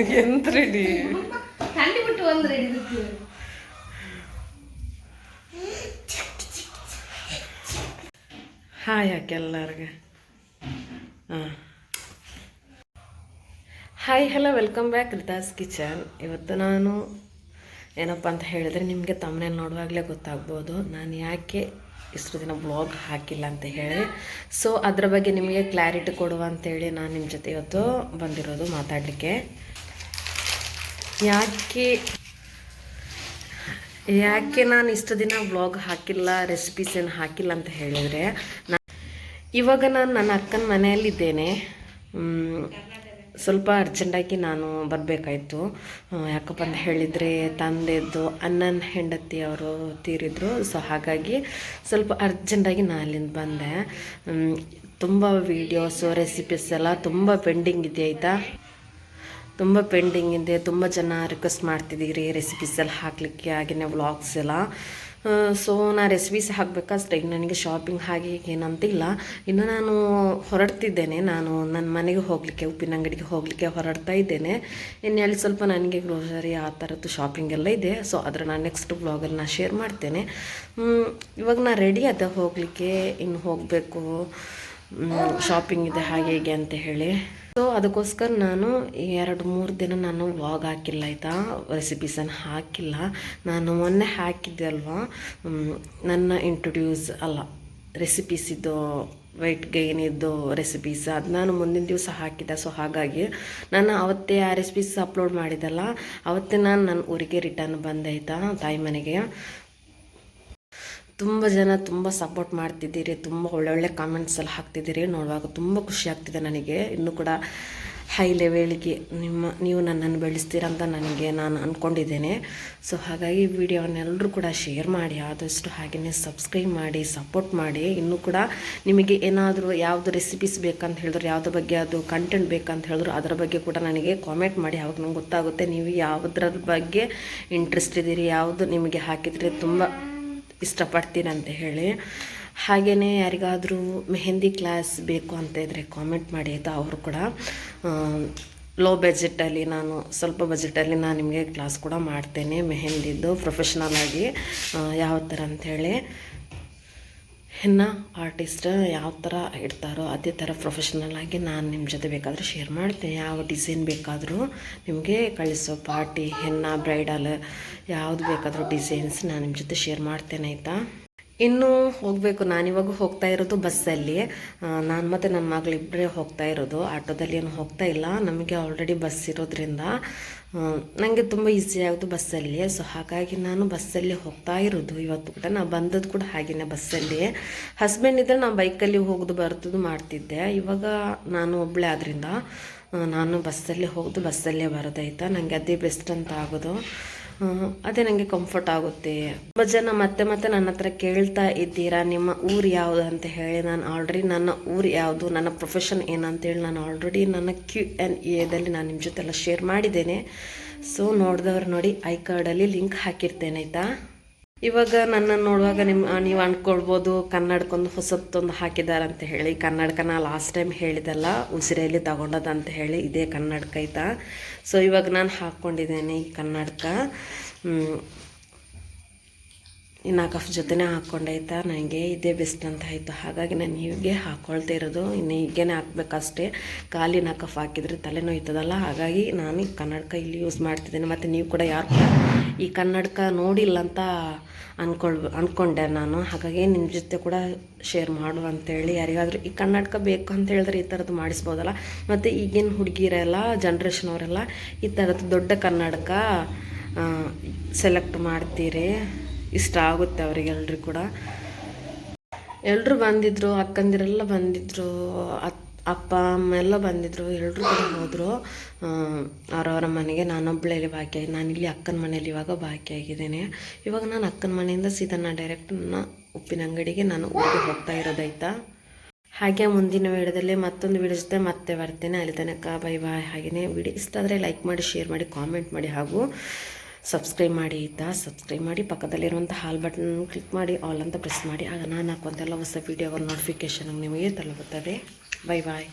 ಎಂತ ರೆಡಿ ಒಂದು ready hi ಯಾಕೆ ಎಲ್ಲರಿಗೆ. ಹಾಂ. Hi hello welcome back Rita's kitchen ಇವತ್ತು ನಾನು ಏನಪ್ಪ ಅಂತ ಹೇಳಿದರೆ ನಿಮಗೆ ತಮ್ಮನೇ ನೋಡುವಾಗಲೇ ಗೊತ್ತಾಗ್ಬೋದು. ನಾನು ಯಾಕೆ ಇಷ್ಟು ದಿನ ಬ್ಲಾಗ್ ಹಾಕಿಲ್ಲ ಅಂತ ಹೇಳಿ. ಸೊ ಅದರ ಬಗ್ಗೆ ನಿಮಗೆ ಕ್ಲಾರಿಟಿ ಕೊಡುವ ಅಂತೇಳಿ ನಾನು ನಿಮ್ಮ ಜೊತೆ ಇವತ್ತು ಬಂದಿರೋದು ಮಾತಾಡಲಿಕ್ಕೆ. ಯಾಕೆ ಯಾಕೆ ನಾನು ಇಷ್ಟು ದಿನ ಬ್ಲಾಗ್ ಹಾಕಿಲ್ಲ ರೆಸಿಪೀಸ್ ಏನು ಹಾಕಿಲ್ಲ ಅಂತ ಹೇಳಿದರೆ ನಾನು ಇವಾಗ ನಾನು ನನ್ನ ಅಕ್ಕನ ಮನೆಯಲ್ಲಿದ್ದೇನೆ. ಸ್ವಲ್ಪ ಅರ್ಜೆಂಟಾಗಿ ನಾನು ಬರಬೇಕಾಯ್ತು. ಯಾಕಪ್ಪ ಅಂತ ಹೇಳಿದರೆ ತಂದೆದ್ದು ಅಣ್ಣನ ಹೆಂಡತಿ ಅವರು ತೀರಿದ್ರು. ಸೊ ಹಾಗಾಗಿ ಸ್ವಲ್ಪ ಅರ್ಜೆಂಟಾಗಿ ನಾನು ಅಲ್ಲಿಂದ ಬಂದೆ. ತುಂಬ ವೀಡಿಯೋಸು ರೆಸಿಪೀಸ್ ಎಲ್ಲ ತುಂಬ ಪೆಂಡಿಂಗ್ ಇದೆ, ಆಯಿತಾ? ತುಂಬ ಪೆಂಡಿಂಗ್ ಇದೆ, ತುಂಬ ಜನ ರಿಕ್ವೆಸ್ಟ್ ಮಾಡ್ತಿದ್ದೀರಿ ರೆಸಿಪೀಸ್ ಎಲ್ಲ ಹಾಕಲಿಕ್ಕೆ ಹಾಗೆಯೇ ವ್ಲಾಗ್ಸ್ ಎಲ್ಲ. ಸೊ ನಾ ರೆಸಿಪೀಸ್ ಹಾಕಬೇಕಷ್ಟೇ ಈಗ ನನಗೆ ಶಾಪಿಂಗ್ ಹಾಗೆ ಏನಂತಿಲ್ಲ. ಇನ್ನು ನಾನು ಹೊರಡ್ತಿದ್ದೇನೆ, ನಾನು ನನ್ನ ಮನೆಗೆ ಹೋಗಲಿಕ್ಕೆ, ಉಪ್ಪಿನ ಅಂಗಡಿಗೆ ಹೋಗಲಿಕ್ಕೆ ಹೊರಡ್ತಾ ಇದ್ದೇನೆ. ಇನ್ನು ಸ್ವಲ್ಪ ನನಗೆ ಗ್ರೋಸರಿ ಆ ಥರದ್ದು ಶಾಪಿಂಗ್ ಎಲ್ಲ ಇದೆ ಸೊ ಅದರ ನಾನು ನೆಕ್ಸ್ಟ್ ಬ್ಲಾಗಲ್ಲಿ ನಾನು ಶೇರ್ ಮಾಡ್ತೇನೆ. ಇವಾಗ ನಾನು ರೆಡಿ ಅದ ಹೋಗಲಿಕ್ಕೆ, ಇನ್ನು ಹೋಗಬೇಕು. ಶಾಪಿಂಗ್ ಇದೆ ಹಾಗೆ ಹೀಗೆ ಅಂತ ಹೇಳಿ. ಸೊ ಅದಕ್ಕೋಸ್ಕರ ನಾನು ಎರಡು ಮೂರು ದಿನ ನಾನು ವ್ಲಾಗ್ ಹಾಕಿಲ್ಲ, ಆಯಿತಾ? ರೆಸಿಪೀಸನ್ನು ಹಾಕಿಲ್ಲ. ನಾನು ಮೊನ್ನೆ ಹಾಕಿದ್ದೆ ಅಲ್ವಾ? ನನ್ನ ಇಂಟ್ರೊಡ್ಯೂಸ್ ಅಲ್ಲ ರೆಸಿಪೀಸಿದ್ದು ವೆಯ್ಟ್ ಗೈನ್ ಇದ್ದು ರೆಸಿಪೀಸ್ ಅದು ನಾನು ಮುಂದಿನ ದಿವಸ ಹಾಕಿದ್ದೆ ಸೊ ಹಾಗಾಗಿ ನಾನು ಅವತ್ತೇ ಆ ರೆಸಿಪೀಸ್ ಅಪ್ಲೋಡ್ ಮಾಡಿದ್ದಲ್ಲ, ಅವತ್ತೇ ನಾನು ನನ್ನ ಊರಿಗೆ ರಿಟರ್ನ್ ಬಂದೆ, ಆಯಿತಾ? ತಾಯಿ ಮನೆಗೆ. ತುಂಬ ಜನ ತುಂಬ ಸಪೋರ್ಟ್ ಮಾಡ್ತಿದ್ದೀರಿ, ತುಂಬ ಒಳ್ಳೊಳ್ಳೆ ಕಾಮೆಂಟ್ಸ್ ಎಲ್ಲ ಹಾಕ್ತಿದ್ದೀರಿ, ನೋಡುವಾಗ ತುಂಬ ಖುಷಿ ಆಗ್ತಿದೆ ನನಗೆ. ಇನ್ನೂ ಕೂಡ ಹೈ ಲೆವೆಲ್ಗೆ ನಿಮ್ಮ, ನೀವು ನನ್ನನ್ನು ಬೆಳೆಸ್ತೀರಂತ ನನಗೆ ನಾನು ಅಂದ್ಕೊಂಡಿದ್ದೇನೆ ಸೊ ಹಾಗಾಗಿ ವಿಡಿಯೋನೆಲ್ಲರೂ ಕೂಡ ಶೇರ್ ಮಾಡಿ, ಆದಷ್ಟು ಹಾಗೆಯೇ ಸಬ್ಸ್ಕ್ರೈಬ್ ಮಾಡಿ ಸಪೋರ್ಟ್ ಮಾಡಿ. ಇನ್ನೂ ಕೂಡ ನಿಮಗೆ ಏನಾದರೂ ಯಾವುದು ರೆಸಿಪೀಸ್ ಬೇಕಂತ ಹೇಳಿದ್ರು ಯಾವುದ್ರ ಬಗ್ಗೆ ಅದು ಕಂಟೆಂಟ್ ಬೇಕಂತ ಹೇಳಿದ್ರು ಅದರ ಬಗ್ಗೆ ಕೂಡ ನನಗೆ ಕಾಮೆಂಟ್ ಮಾಡಿ. ಅವಾಗ ನಂಗೆ ಗೊತ್ತಾಗುತ್ತೆ ನೀವು ಯಾವುದ್ರ ಬಗ್ಗೆ ಇಂಟ್ರೆಸ್ಟ್ ಇದ್ದೀರಿ, ಯಾವುದು ನಿಮಗೆ ಹಾಕಿದರೆ ತುಂಬ ಇಷ್ಟಪಡ್ತೀನಿ ಅಂತ ಹೇಳಿ. ಹಾಗೆಯೇ ಯಾರಿಗಾದರೂ ಮೆಹಂದಿ ಕ್ಲಾಸ್ ಬೇಕು ಅಂತ ಇದ್ದರೆ ಕಾಮೆಂಟ್ ಮಾಡಿ ಆಯಿತಾ ಅವರು ಕೂಡ. ಲೋ ಬಜೆಟಲ್ಲಿ ನಾನು ಸ್ವಲ್ಪ ಬಜೆಟಲ್ಲಿ ನಾನು ನಿಮಗೆ ಕ್ಲಾಸ್ ಕೂಡ ಮಾಡ್ತೇನೆ ಮೆಹಂದಿದ್ದು ಪ್ರೊಫೆಷ್ನಲ್ ಆಗಿ. ಯಾವ ಥರ ಅಂಥೇಳಿ ಹೆನ್ನ ಆರ್ಟಿಸ್ಟ್ ಯಾವ ಥರ ಇಡ್ತಾರೋ ಅದೇ ಥರ ಪ್ರೊಫೆಷ್ನಲ್ ಆಗಿ ನಾನು ನಿಮ್ಮ ಜೊತೆ ಬೇಕಾದರೆ ಶೇರ್ ಮಾಡ್ತೇನೆ. ಯಾವ ಡಿಸೈನ್ ಬೇಕಾದರೂ ನಿಮಗೆ ಕಳಿಸೋ ಪಾರ್ಟಿ ಹೆನ್ನ ಬ್ರೈಡಲ್ ಯಾವುದು ಬೇಕಾದರೂ ಡಿಸೈನ್ಸ್ ನಾನು ನಿಮ್ಮ ಜೊತೆ ಶೇರ್ ಮಾಡ್ತೇನೆ, ಆಯಿತಾ? ಇನ್ನು ಹೋಗಬೇಕು. ನಾನಿವಾಗ ಹೋಗ್ತಾ ಇರೋದು ಬಸ್ಸಲ್ಲಿ ನಾನು ಮತ್ತು ನನ್ನ ಮಗಳಿಬ್ಬರೇ ಹೋಗ್ತಾ ಇರೋದು. ಆಟೋದಲ್ಲಿ ಏನು ಹೋಗ್ತಾ ಇಲ್ಲ. ನಮಗೆ ಆಲ್ರೆಡಿ ಬಸ್ ಇರೋದ್ರಿಂದ ನನಗೆ ತುಂಬ ಈಸಿ ಆಗೋದು ಬಸ್ಸಲ್ಲಿ ಸೊ ಹಾಗಾಗಿ ನಾನು ಬಸ್ಸಲ್ಲಿ ಹೋಗ್ತಾ ಇರೋದು. ಇವತ್ತು ಕೂಡ ನಾನು ಬಂದದ್ದು ಕೂಡ ಹಾಗೇನೆ ಬಸ್ಸಲ್ಲಿ ಹಸ್ಬೆಂಡ್ ಇದ್ದರೆ ನಾನು ಬೈಕಲ್ಲಿ ಹೋಗೋದು ಬರ್ತದ್ದು ಮಾಡ್ತಿದ್ದೆ. ಇವಾಗ ನಾನು ಒಬ್ಬಳೇ ಆದ್ರಿಂದ ಆ, ನಾನು ಬಸ್ಸಲ್ಲಿ ಹೋಗೋದು ಬಸ್ಸಲ್ಲೇ ಬರೋದಾಯ್ತಾ? ನನಗೆ ಅದೇ ಬೆಸ್ಟ್ ಅಂತ ಆಗೋದು. ಅದೇ ನನಗೆ ಕಂಫರ್ಟ್ ಆಗುತ್ತೆ. ತುಂಬ ಜನ ಮತ್ತೆ ಮತ್ತೆ ನನ್ನ ಹತ್ರ ಕೇಳ್ತಾ ಇದ್ದೀರಾ? ನಿಮ್ಮ ಊರು ಯಾವುದು ಅಂತ ಹೇಳಿ ನಾನು ಆಲ್ರೆಡಿ ನನ್ನ ಊರು ಯಾವುದು, ನನ್ನ ಪ್ರೊಫೆಷನ್ ಏನಂತೇಳಿ ನಾನು ಆಲ್ರೆಡಿ ನನ್ನ ಕ್ಯೂ ಎನ್ ಎದಲ್ಲಿ ನಾನು ನಿಮ್ಮ ಜೊತೆ ಎಲ್ಲ ಶೇರ್ ಮಾಡಿದ್ದೇನೆ. ಸೊ ನೋಡಿದವ್ರು ನೋಡಿ ಐ ಕಾರ್ಡಲ್ಲಿ ಲಿಂಕ್ ಹಾಕಿರ್ತೇನೆ, ಆಯಿತಾ? ಇವಾಗ ನನ್ನ ನೋಡುವಾಗ ನಿಮ್ಮ ನೀವು ಅಂದ್ಕೊಳ್ಬೋದು ಕನ್ನಡಕ್ಕೊಂದು ಹೊಸತ್ತೊಂದು ಹಾಕಿದ್ದಾರೆ ಅಂತ ಹೇಳಿ. ಕನ್ನಡಕ ನಾ ಲಾಸ್ಟ್ ಟೈಮ್ ಹೇಳಿದಲ್ಲ, ಉಸಿರೆಯಲ್ಲಿ ತಗೊಂಡದ ಅಂತ ಹೇಳಿ, ಇದೇ ಕನ್ನಡಕ ಆಯ್ತಾ ಸೊ ಇವಾಗ ನಾನು ಹಾಕ್ಕೊಂಡಿದ್ದೇನೆ ಈ ಕನ್ನಡಕ. ಈ ನಾಲ್ಕಫ್ ಜೊತೆನೇ ಹಾಕ್ಕೊಂಡಾಯ್ತಾ ನನಗೆ ಇದೇ ಬೆಸ್ಟ್ ಅಂತ ಆಯಿತು. ಹಾಗಾಗಿ ನಾನು ಹೀಗೆ ಹಾಕ್ಕೊಳ್ತಾ ಇರೋದು. ಇನ್ನು ಹೀಗೇನೆ ಹಾಕ್ಬೇಕಷ್ಟೇ. ಖಾಲಿ ನಾಲ್ಕಫ್ ಹಾಕಿದರೆ ತಲೆನೋಯ್ತದಲ್ಲ. ಹಾಗಾಗಿ ನಾನು ಕನ್ನಡಕ ಇಲ್ಲಿ ಯೂಸ್ ಮಾಡ್ತಿದ್ದೇನೆ. ಮತ್ತು ನೀವು ಕೂಡ ಯಾರು ಈ ಕನ್ನಡಕ ನೋಡಿಲ್ಲ ಅಂತ ಅನ್ಕೊಳ್ ಅಂದ್ಕೊಂಡೆ ನಾನು. ಹಾಗಾಗಿ ನಿಮ್ಮ ಜೊತೆ ಕೂಡ ಶೇರ್ ಮಾಡು ಅಂತೇಳಿ ಯಾರಿಗಾದರೂ ಈ ಕನ್ನಡಕ ಬೇಕು ಅಂತ ಹೇಳಿದ್ರೆ ಈ ಥರದ್ದು ಮಾಡಿಸ್ಬೋದಲ್ಲ. ಮತ್ತು ಈಗಿನ ಹುಡುಗಿರೆಲ್ಲ ಜನ್ರೇಷನ್ ಅವರೆಲ್ಲ ಈ ಥರದ್ದು ದೊಡ್ಡ ಕನ್ನಡಕ ಸೆಲೆಕ್ಟ್ ಮಾಡ್ತೀರಿ. ಇಷ್ಟ ಆಗುತ್ತೆ ಅವರಿಗೆಲ್ರಿಗೂ ಕೂಡ. ಎಲ್ಲರೂ ಬಂದಿದ್ದರು ಅಕ್ಕಂದಿರೆಲ್ಲ ಬಂದಿದ್ರು ಅತ್ ಅಪ್ಪ, ಅಮ್ಮ ಎಲ್ಲ ಬಂದಿದ್ರು ಎಲ್ಲರೂ ಕೂಡ ಹೋದರು. ಅವರವರ ಮನೆಗೆ ನಾನೊಬ್ಬಳೇ ಆಗಿ ಬಾಕಿ ಇಲ್ಲಿ ಅಕ್ಕನ ಮನೆಯಲ್ಲಿ ಇವಾಗ ಬಾಕಿ ಆಗಿದ್ದೇನೆ. ಇವಾಗ ನಾನು ಅಕ್ಕನ ಮನೆಯಿಂದ ಸೀದಾ ನಾನು ಡೈರೆಕ್ಟ್ ನನ್ನ ಉಪ್ಪಿನ ಅಂಗಡಿಗೆ ನಾನು ಊರಿಗೆ ಹೋಗ್ತಾ ಇರೋದಾಯ್ತಾ ಹಾಗೆ ಮುಂದಿನ ವಿಡಿಯೋದಲ್ಲಿ ಮತ್ತೊಂದು ವಿಡಿಯೋ ಜೊತೆ ಮತ್ತೆ ಬರ್ತೇನೆ. ಅಲ್ಲಿ ತನಕ ಬೈ ಬಾಯ್ ಹಾಗೆಯೇ ವಿಡಿಯೋ ಇಷ್ಟ ಆದರೆ ಲೈಕ್ ಮಾಡಿ ಶೇರ್ ಮಾಡಿ ಕಾಮೆಂಟ್ ಮಾಡಿ ಹಾಗೂ ಸಬ್ಸ್ಕ್ರೈಬ್ ಮಾಡಿ, ಆಯಿತಾ? ಸಬ್ಸ್ಕ್ರೈಬ್ ಮಾಡಿ ಪಕ್ಕದಲ್ಲಿರುವಂಥ ಹಾಲ್ ಬಟನ್ ಕ್ಲಿಕ್ ಮಾಡಿ ಆಲ್ ಅಂತ ಪ್ರೆಸ್ ಮಾಡಿ. ಆಗ ನಾನು ಹಾಕುವಂತೆಲ್ಲ ಹೊಸ ವೀಡಿಯೋಗಳ ನೋಟಿಫಿಕೇಶನ್ ನಿಮಗೆ ತಲುಪುತ್ತದೆ. Bye bye